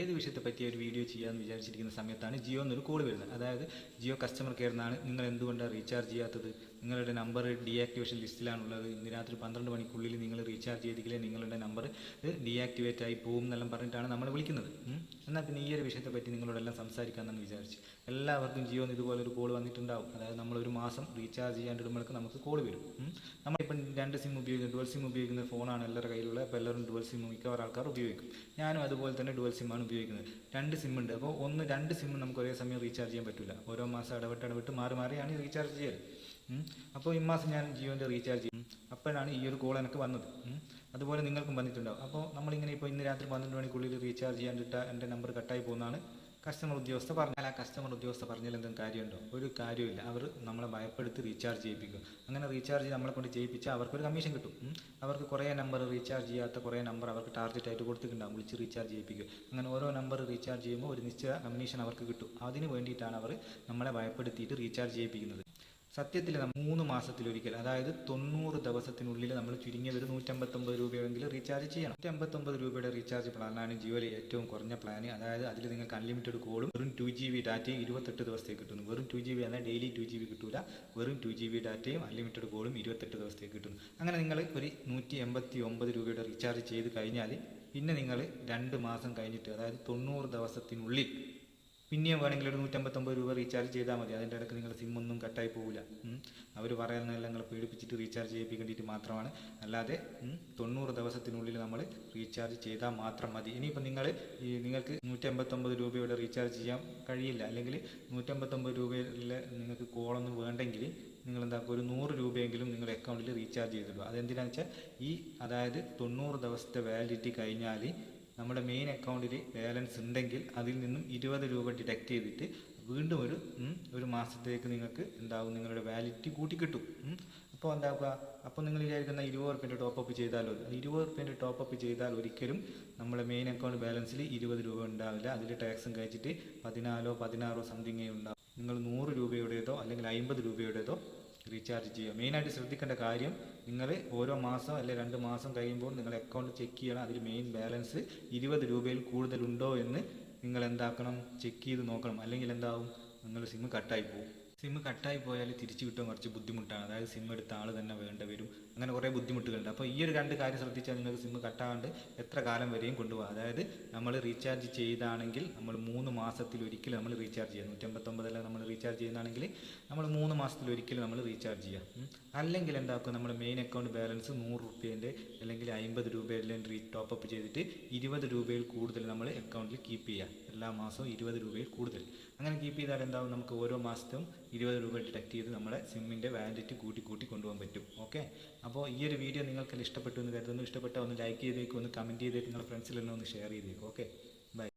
ഏത് വിഷയത്തെ പറ്റിയ ഒരു വീഡിയോ ചെയ്യാമെന്ന് വിചാരിച്ചിരിക്കുന്ന സമയത്താണ് ജിയോ എന്നൊരു കോൾ വരുന്നത്. അതായത് ജിയോ കസ്റ്റമർ കെയർ നിന്നാണ് നിങ്ങൾ എന്തുകൊണ്ടാണ് റീചാർജ് ചെയ്യാത്തത്? നിങ്ങളുടെ നമ്പർ ഡീആക്ടിവേഷൻ ലിസ്റ്റിലാണുള്ളത് ഇന്ന് രാത്രി പന്ത്രണ്ട് മണിക്കുള്ളിൽ നിങ്ങൾ റീചാർജ് ചെയ്തില്ലേ നിങ്ങളുടെ നമ്പർ ഡീആക്ടിവേറ്റ് ആയി പോകും എന്നെല്ലാം പറഞ്ഞിട്ടാണ് നമ്മൾ വിളിക്കുന്നത്. എന്നാൽ പിന്നെ ഈ ഒരു വിഷയത്തെ പറ്റി നിങ്ങളോടെല്ലാം സംസാരിക്കാമെന്നാണ് വിചാരിച്ചു. എല്ലാവർക്കും ജിയോന്ന് ഇതുപോലെ ഒരു കോൾ വന്നിട്ടുണ്ടാവും. അതായത് നമ്മൾ ഒരു മാസം റീചാർജ് ചെയ്യാണ്ടിടുമ്പോഴേക്ക് നമുക്ക് കോൾ വരും. നമ്മളിപ്പം രണ്ട് സിം ഉപയോഗിക്കുന്ന ഡുവൽ സിം ഉപയോഗിക്കുന്ന ഫോണാണ് എല്ലാവരുടെ കയ്യിലുള്ള അപ്പോൾ എല്ലാവരും ഡുവൽ സിം മിക്കവാറും ആൾക്കാർ ഉപയോഗിക്കും. ഞാനും അതുപോലെ തന്നെ ഡുവൽ സിമ്മാണ് ഉപയോഗിക്കുന്നത്. രണ്ട് സിം ഉണ്ട്. അപ്പോൾ ഒന്ന് രണ്ട് സിം നമുക്ക് ഒരേ സമയം റീചാർജ് ചെയ്യാൻ പറ്റില്ല ഓരോ മാസം ഇടവിട്ട് ഇടവിട്ട് മാറി മാറിയാണ് റീചാർജ് ചെയ്യൽ. അപ്പോൾ ഈ മാസം ഞാൻ ജിയോന്റെ റീചാർജ് ചെയ്യും. അപ്പോഴാണ് ഈ ഒരു കോൾ എനിക്ക് വന്നത്. അതുപോലെ നിങ്ങൾക്കും വന്നിട്ടുണ്ടാവും. അപ്പോൾ നമ്മളിങ്ങനെ ഇപ്പോൾ ഇന്ന് രാത്രി പന്ത്രണ്ട് മണിക്കുള്ളിൽ റീചാർജ് ചെയ്യാണ്ടിട്ട എന്റെ നമ്പർ കട്ടായി പോകുന്നതാണ് കസ്റ്റമർ ഉദ്യോഗസ്ഥ പറഞ്ഞാൽ ആ കസ്റ്റമർ ഉദ്യോഗസ്ഥ പറഞ്ഞാൽ എന്തെങ്കിലും കാര്യമുണ്ടോ? ഒരു കാര്യമില്ല അവർ നമ്മളെ ഭയപ്പെടുത്തി റീചാർജ് ചെയ്യിപ്പിക്കും. അങ്ങനെ റീചാർജ് നമ്മളെ കൊണ്ട് ചെയ്യിപ്പിച്ചാൽ അവർക്കൊരു കമ്മീഷൻ കിട്ടും. അവർക്ക് കുറേ നമ്പർ റീചാർജ് ചെയ്യാത്ത കുറേ നമ്പർ അവർക്ക് ടാർഗറ്റ് ആയിട്ട് കൊടുത്തിട്ടുണ്ടാകും വിളിച്ച് റീചാർജ് ചെയ്യിപ്പിക്കും. അങ്ങനെ ഓരോ നമ്പർ റീചാർജ് ചെയ്യുമ്പോൾ ഒരു നിശ്ചിത കമ്മീഷൻ അവർക്ക് കിട്ടും. അതിന് വേണ്ടിയിട്ടാണ് അവർ നമ്മളെ ഭയപ്പെടുത്തിയിട്ട് റീചാർജ് ചെയ്യിപ്പിക്കുന്നത്. സത്യത്തിൽ മൂന്ന് മാസത്തിലൊരിക്കൽ അതായത് തൊണ്ണൂറ് ദിവസത്തിനുള്ളിൽ നമ്മൾ ചുരുങ്ങിയത് ഒരു നൂറ്റമ്പത്തൊമ്പത് രൂപയെങ്കിലും റീചാർജ് ചെയ്യണം. നൂറ്റമ്പത്തൊമ്പത് രൂപയുടെ റീചാർജ് പ്ലാനാണ് ജിയോയിലെ ഏറ്റവും കുറഞ്ഞ പ്ലാൻ അതായത് അതിൽ നിങ്ങൾക്ക് അൺലിമിറ്റഡ് കോളും വെറും ടു ജി ബി ഡാറ്റയും ഇരുപത്തെട്ട് ദിവസത്തേക്ക് കിട്ടുന്നു. വെറും ടു ജി ബി എന്നാൽ ഡെയിലി ടു ജി ബി കിട്ടൂല. വെറും ടു ജി ബി ഡാറ്റയും അൺലിമിറ്റഡ് കോളും ഇരുപത്തെട്ട് ദിവസത്തേക്ക് കിട്ടുന്നു. അങ്ങനെ നിങ്ങൾ ഒരു നൂറ്റി എൺപത്തി ഒമ്പത് രൂപയുടെ റീചാർജ് ചെയ്ത് കഴിഞ്ഞാൽ പിന്നെ നിങ്ങൾ രണ്ട് മാസം കഴിഞ്ഞിട്ട് അതായത് തൊണ്ണൂറ് ദിവസത്തിനുള്ളിൽ പിന്നെയും വേണമെങ്കിൽ ഒരു നൂറ്റമ്പത്തൊമ്പത് രൂപ റീചാർജ് ചെയ്താൽ മതി. അതിന്റെ ഇടയ്ക്ക് നിങ്ങളുടെ സിം ഒന്നും കട്ടായി പോകില്ല അവർ പറയുന്നതെല്ലാം നിങ്ങൾ പേടിപ്പിച്ചിട്ട് റീചാർജ് ചെയ്യിപ്പിക്കേണ്ടിയിട്ട് മാത്രമാണ്. അല്ലാതെ തൊണ്ണൂറ് ദിവസത്തിനുള്ളിൽ നമ്മൾ റീചാർജ് ചെയ്താൽ മാത്രം മതി. ഇനിയിപ്പോൾ നിങ്ങൾ നിങ്ങൾക്ക് നൂറ്റമ്പത്തൊമ്പത് രൂപയുടെ റീചാർജ് ചെയ്യാൻ കഴിയില്ല. അല്ലെങ്കിൽ നൂറ്റമ്പത്തൊമ്പത് രൂപയിൽ നിങ്ങൾക്ക് കോളൊന്നും വേണ്ടെങ്കിൽ നിങ്ങൾ എന്താക്കുക ഒരു നൂറ് രൂപയെങ്കിലും നിങ്ങളുടെ അക്കൗണ്ടിൽ റീചാർജ് ചെയ്തിടുക. അതെന്തിനാണെന്ന് വെച്ചാൽ ഈ അതായത് തൊണ്ണൂറ് ദിവസത്തെ വാലിഡിറ്റി കഴിഞ്ഞാൽ നമ്മുടെ മെയിൻ അക്കൗണ്ടിൽ ബാലൻസ് ഉണ്ടെങ്കിൽ അതിൽ നിന്നും ഇരുപത് രൂപ ഡിഡക്റ്റ് ചെയ്തിട്ട് വീണ്ടും ഒരു ഒരു മാസത്തേക്ക് നിങ്ങൾക്ക് എന്താവും? നിങ്ങളുടെ വാലിറ്റി കൂട്ടിക്കിട്ടും കിട്ടും അപ്പോൾ എന്താക്കുക അപ്പോൾ നിങ്ങൾ വിചാരിക്കുന്ന ഇരുപത് റുപ്യന്റെ ടോപ്പപ്പ് ചെയ്താലോ ഇരുപത് റുപ്യന്റെ ടോപ്പപ്പ് ചെയ്താൽ ഒരിക്കലും നമ്മുടെ മെയിൻ അക്കൗണ്ട് ബാലൻസിൽ ഇരുപത് രൂപ ഉണ്ടാവില്ല. അതിൽ ടാക്സും കഴിച്ചിട്ട് പതിനാലോ പതിനാറോ സംതിങ്ങേ ഉണ്ടാവും. നിങ്ങൾ നൂറ് രൂപയുടേതോ അല്ലെങ്കിൽ അമ്പത് രൂപയുടേതോ റീചാർജ് ചെയ്യുക. മെയിനായിട്ട് ശ്രദ്ധിക്കേണ്ട കാര്യം നിങ്ങൾ ഓരോ മാസം അല്ലെങ്കിൽ രണ്ട് മാസം കഴിയുമ്പോൾ നിങ്ങളുടെ അക്കൗണ്ട് ചെക്ക് ചെയ്യണം. അതിൽ മെയിൻ ബാലൻസ് ഇരുപത് രൂപയിൽ കൂടുതലുണ്ടോ എന്ന് നിങ്ങൾ എന്താക്കണം? ചെക്ക് ചെയ്ത് നോക്കണം. അല്ലെങ്കിൽ എന്താവും? നിങ്ങൾ സിമ്മ് കട്ടായി പോകും സിമ്മ് കട്ടായി പോയാൽ തിരിച്ചു കിട്ടാൻ കുറച്ച് ബുദ്ധിമുട്ടാണ്. അതായത് സിമ്മ് എടുത്ത ആൾ തന്നെ വേണ്ട വരും അങ്ങനെ കുറേ ബുദ്ധിമുട്ടുകളുണ്ട്. അപ്പോൾ ഈ ഒരു രണ്ട് കാര്യം ശ്രദ്ധിച്ചാൽ നിങ്ങൾക്ക് സിം കട്ടാകാണ്ട് എത്ര കാലം വരെയും കൊണ്ടുപോകാം. അതായത് നമ്മൾ റീചാർജ് ചെയ്താണെങ്കിൽ നമ്മൾ മൂന്ന് മാസത്തിൽ ഒരിക്കലും നമ്മൾ റീചാർജ് ചെയ്യുക. നൂറ്റമ്പത്തൊമ്പതല്ല നമ്മൾ റീചാർജ് ചെയ്യുന്നതാണെങ്കിൽ നമ്മൾ മൂന്ന് മാസത്തിൽ ഒരിക്കലും നമ്മൾ റീചാർജ് ചെയ്യുക. അല്ലെങ്കിൽ എന്താക്കും നമ്മൾ മെയിൻ അക്കൗണ്ട് ബാലൻസ് നൂറ് റുപ്യേന്റെ അല്ലെങ്കിൽ അമ്പത് രൂപയുടെ റീ ടോപ്പപ്പ് ചെയ്തിട്ട് ഇരുപത് രൂപയിൽ കൂടുതൽ നമ്മൾ അക്കൗണ്ടിൽ കീപ്പ് ചെയ്യുക. എല്ലാ മാസവും ഇരുപത് രൂപയിൽ കൂടുതൽ. അങ്ങനെ കീപ്പ് ചെയ്താൽ എന്താകും നമുക്ക് ഓരോ മാസത്തും ഇരുപത് രൂപ ഡിഡക്ട് ചെയ്ത് നമ്മുടെ സിമ്മിന്റെ വാലിഡിറ്റി കൂട്ടി കൂട്ടി കൊണ്ടുപോകാൻ പറ്റും. ഓക്കെ അപ്പോൾ ഈ ഒരു വീഡിയോ നിങ്ങൾക്ക് ഇഷ്ടപ്പെട്ടു എന്ന് കരുതുന്നു. ഇഷ്ടപ്പെട്ട ഒന്ന് ലൈക്ക് ചെയ്തേക്കും ഒന്ന് കമന്റ് ചെയ്തേക്കും നിങ്ങളുടെ ഫ്രണ്ട്സിലെല്ലാം ഒന്ന് ഷെയർ ചെയ്തേക്കും. ഓക്കെ